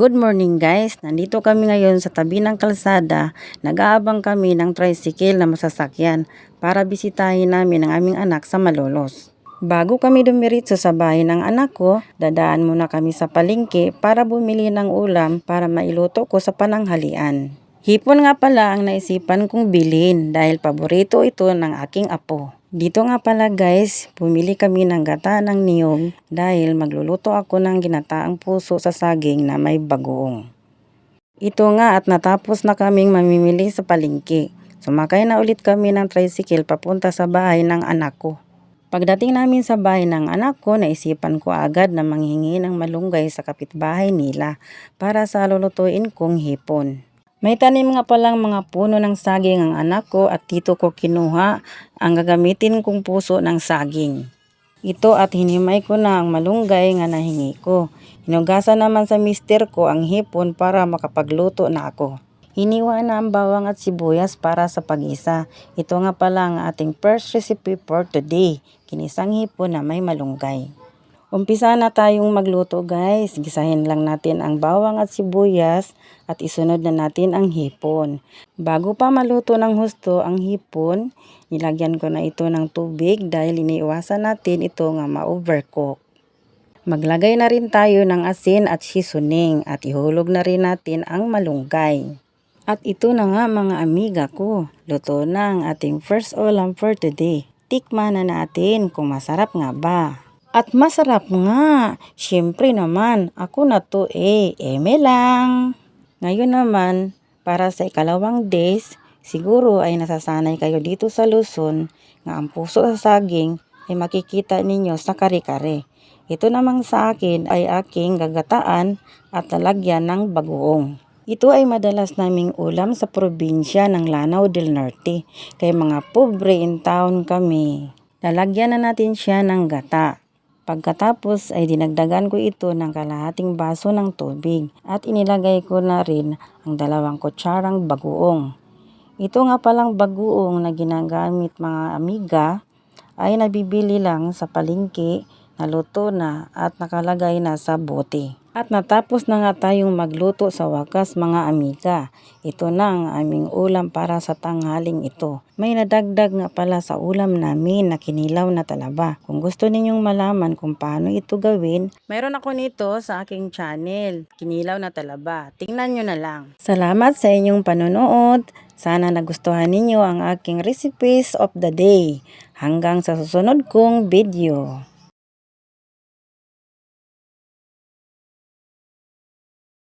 Good morning guys! Nandito kami ngayon sa tabi ng kalsada. Nag-aabang kami ng tricycle na masasakyan para bisitahin namin ang aming anak sa Malolos. Bago kami dumiritso sa bahay ng anak ko, dadaan muna kami sa palengke para bumili ng ulam para mailuto ko sa pananghalian. Hipon nga pala ang naisipan kong bilhin dahil paborito ito ng aking apo. Dito nga pala guys, bumili kami ng gata ng niyog dahil magluluto ako ng ginataang puso sa saging na may bagoong. Ito nga at natapos na kaming mamimili sa palengke. Sumakay na ulit kami ng tricycle papunta sa bahay ng anak ko. Pagdating namin sa bahay ng anak ko, naisipan ko agad na manghingi ng malunggay sa kapitbahay nila para sa lulutuin kong hipon. May tanim nga palang mga puno ng saging ang anak ko at dito ko kinuha ang gagamitin kong puso ng saging. Ito at hinimay ko na ang malunggay nga nahingi ko. Hinugasan naman sa mister ko ang hipon para makapagluto na ako. Hiniwa na ang bawang at sibuyas para sa pagisa. Ito nga pala ang ating first recipe for today. Kinisang hipon na may malunggay. Umpisa na tayong magluto guys. Gisahin lang natin ang bawang at sibuyas at isunod na natin ang hipon. Bago pa maluto ng husto ang hipon, nilagyan ko na ito ng tubig dahil iniiwasan natin ito nga ma-overcook. Maglagay na rin tayo ng asin at seasoning at ihulog na rin natin ang malunggay. At ito na nga mga amiga ko, luto na ang ating first ulam for today. Tikman na natin kung masarap nga ba. At masarap nga. Siyempre naman, ako na to eh, eme lang. Ngayon naman, para sa ikalawang days, siguro ay nasasanay kayo dito sa Luzon nga ang puso sa saging ay makikita ninyo sa kare-kare. Ito namang sa akin ay aking gagataan at lalagyan ng bagoong. Ito ay madalas naming ulam sa probinsya ng Lanao del Norte. Kay mga pobre in town kami. Lalagyan na natin siya ng gata. Pagkatapos ay dinagdagan ko ito ng kalahating baso ng tubig at inilagay ko na rin ang dalawang kutsarang bagoong. Ito nga palang bagoong na ginagamit mga amiga ay nabibili lang sa palengke, naluto na at nakalagay na sa bote. At natapos na nga tayong magluto sa wakas mga amiga. Ito na ang aming ulam para sa tanghaling ito. May nadagdag nga pala sa ulam namin na kinilaw na talaba. Kung gusto ninyong malaman kung paano ito gawin, mayroon ako nito sa aking channel, Kinilaw na Talaba. Tingnan nyo na lang. Salamat sa inyong panonood. Sana nagustuhan ninyo ang aking recipes of the day. Hanggang sa susunod kong video.